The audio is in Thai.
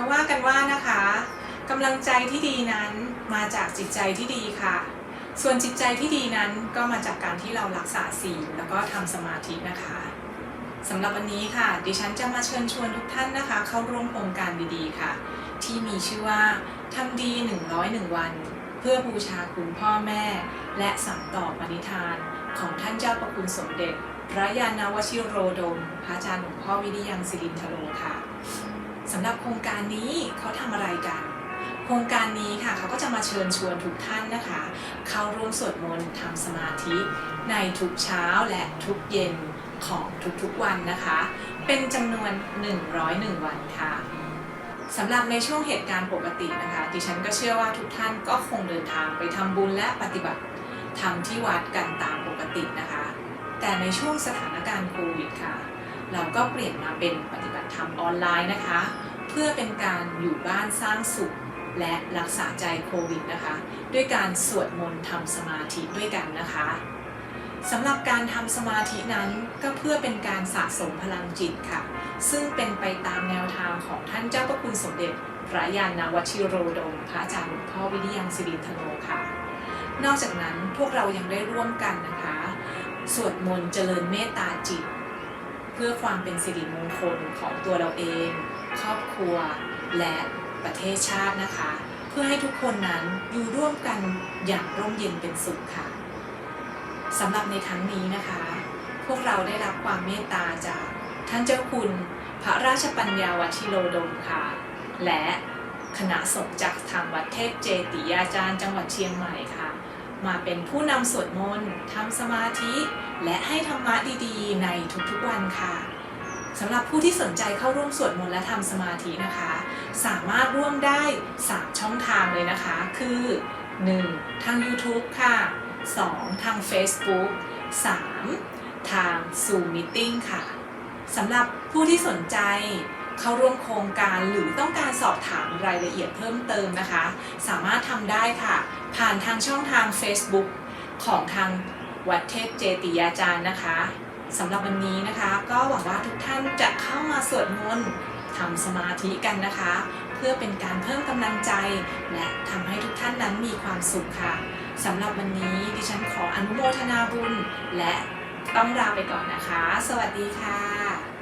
ขาว่ากันว่านะคะกำลังใจที่ดีนั้นมาจากจิตใจที่ดีค่ะ ส่วนจิตใจที่ดีนั้นก็มาจากการที่เรารักษาศีลแล้วก็ทำสมาธินะคะสำหรับวันนี้ค่ะ ดิฉันจะมาเชิญชวนทุกท่านนะคะ เข้าร่วมโครงการดีๆค่ะ ที่มีชื่อว่าทำดี 101 วัน เพื่อบูชาคุณพ่อแม่ และสานต่อปณิธานของท่านเจ้าประคุณสมเด็จ พระยานาวชิโรดม พระอาจารย์หลวงพ่อวิริยังสิรินทโรค่ะ สำหรับโครงการนี้เขาทำอะไรกัน โครงการนี้ค่ะเขาก็จะมาเชิญชวนทุกท่านนะคะ เข้าร่วมสวดมนต์ทำสมาธิ ในทุกเช้าและทุกเย็นของทุกๆวันนะคะ เป็นจำนวน 101 วันค่ะสำหรับในช่วงเหตุการณ์ปกตินะคะ ดิฉันก็เชื่อว่าทุกท่านก็คงเดินทางไปทำบุญและปฏิบัติทำที่วัดกันตามปกตินะคะ แต่ในช่วงสถานการณ์โควิดค่ะ เราก็เปลี่ยนมาเป็นปฏิบัติธรรมออนไลน์นะคะ เพื่อเป็นการอยู่บ้านสร้างสุข และรักษาใจโควิดนะคะ ด้วยการสวดมนต์ทำสมาธิด้วยกันนะคะสำหรับการทำสมาธินั้นก็เพื่อเป็นการสะสมพลังจิตค่ะ ซึ่งเป็นไปตามแนวทางของท่านเจ้าพระคุณสมเด็จ พระยานาวชิโรดม พระอาจารย์หลวงพ่อวิริยังสิรินทโนค่ะ นอกจากนั้นพวกเรายังได้ร่วมกันนะคะ สวดมนต์เจริญเมตตาจิต พื่อความเป็นสิริมงคลของตัวเราเอง ครอบครัว และประเทศชาตินะคะ เพื่อให้ทุกคนนั้นอยู่ร่วมกันอย่างร่มเย็นเป็นสุขค่ะสำหรับในครั้งนี้นะคะ พวกเราได้รับความเมตตาจากท่านเจ้าคุณพระราชปัญญาวัชิโรดมค่ะ และคณะสงฆ์จากทางวัดเทพเจติยาจารย์จังหวัดเชียงใหม่ค่ะ มาเป็นผู้นำสวดมนต์ทำสมาธิ และให้ธรรมะดีๆ ในทุกๆวันค่ะสำหรับผู้ที่สนใจเข้าร่วมสวดมนต์และทำสมาธินะคะ สามารถร่วมได้ 3 ช่องทางเลยนะคะ คือ 1. ทาง YouTube ค่ะ 2. ทาง Facebook 3. ทาง Zoom Meeting ค่ะสำหรับผู้ที่สนใจ เข้าร่วมโครงการหรือต้องการสอบถามรายละเอียดเพิ่มเติมนะคะ สามารถทำได้ค่ะ ผ่านทางช่องทาง Facebook ของทางวัดเทพเจติยาจารย์นะคะสำหรับวันนี้นะคะ ก็หวังว่าทุกท่านจะเข้ามาสวดมนต์ทำสมาธิกันนะคะ เพื่อเป็นการเพิ่มกำลังใจ และทำให้ทุกท่านนั้นมีความสุขค่ะสำหรับวันนี้ดิฉันขออนุโมทนาบุญ และต้องลาไปก่อนนะคะ สวัสดีค่ะ